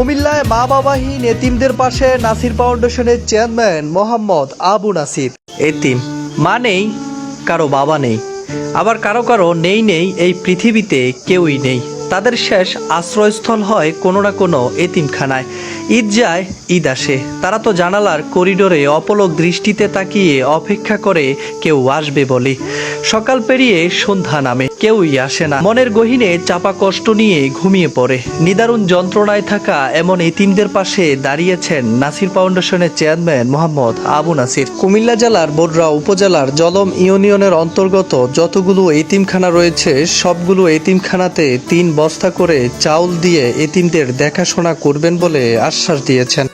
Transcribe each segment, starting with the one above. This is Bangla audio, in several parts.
কুমিল্লায় মা বাবাহীন এতিমদের পাশে নাসির ফাউন্ডেশনের চেয়ারম্যান মোহাম্মদ আবু নাসির। এতিম, মা নেই, কারও বাবা নেই। আবার কারও কারও নেই নেই এই পৃথিবীতে কেউই নেই। তাদের শেষ আশ্রয়স্থল হয় কোনো না কোনো এতিমখানায়। ঈদ যায়, ঈদ আসে। তারা তো জানালার করিডোরে অপলক দৃষ্টিতে তাকিয়ে অপেক্ষা করে কেউ আসবে বলে। সকাল পেরিয়ে সন্ধ্যা নামে, কেউই আসে না। মনের গহীনে চাপা কষ্ট নিয়ে ঘুমিয়ে পড়ে। নিদারুণ যন্ত্রণায় থাকা এমন এতিমদের পাশে দাঁড়িয়েছেন নাসির ফাউন্ডেশনের চেয়ারম্যান মোহাম্মদ আবু নাসির। কুমিল্লা জেলার বডরা উপজেলার জলম ইউনিয়নের অন্তর্গত যতগুলো এতিমখানা রয়েছে, সবগুলো এতিমখানাতে তিন বস্তা করে চাউল দিয়ে এতিমদের দেখাশোনা করবেন বলে আশ্বাস দিয়েছেন।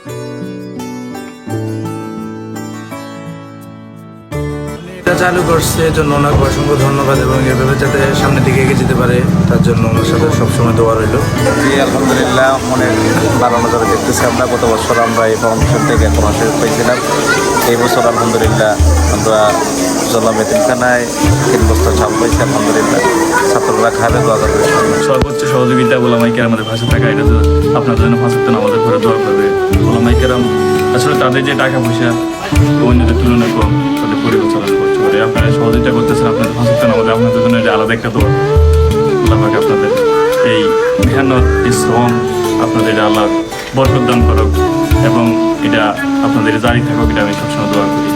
এটা চালু করছে এর জন্য ওনাকে অসংখ্য ধন্যবাদ এবং এভাবে যাতে সামনের দিকে এগিয়ে যেতে পারে তার জন্য ওনার সাথে সবসময় দোয়া রইল। জি আলহামদুলিল্লাহ অনেক ভালো নজরে দেখতেছি আমরা। গত বছর আমরা এই ফাউন্ডেশন থেকে পরামর্শ পেয়েছিলাম এই বছর আলহামদুলিল্লাহ আমরা জলাম এতিমখানায় তিন বস্তা চাল পেয়েছি আলহামদুলিল্লাহ। ছাত্ররা খাবে দোয়া করবে সর্বোচ্চ সহযোগিতা ওলামাইকে আমাদের ভাষা থাকা এটা তো আপনাদের জন্য ভাষাতেন আমাদের ঘরে দোয়া করবে। ওলামাইকেরাম আসলে তাদের যে টাকা পয়সা, অন্যদের তুলনায় কম, তাদের পরিবার চালান আপনারা সহযোগিতা করতেছেন, আপনাদের ভাষাতেন আমাদের আপনাদের জন্য এটা আলাদা একটা দোয়া। আল্লাহ পাক আপনাদের এই মেহনত, এই শ্রম, আপনাদের এটা আল্লাহ বরকত দান করুক এবং এটা আপনাদের জারি থাকুক, এটা আমি সবসময় দোয়া করি।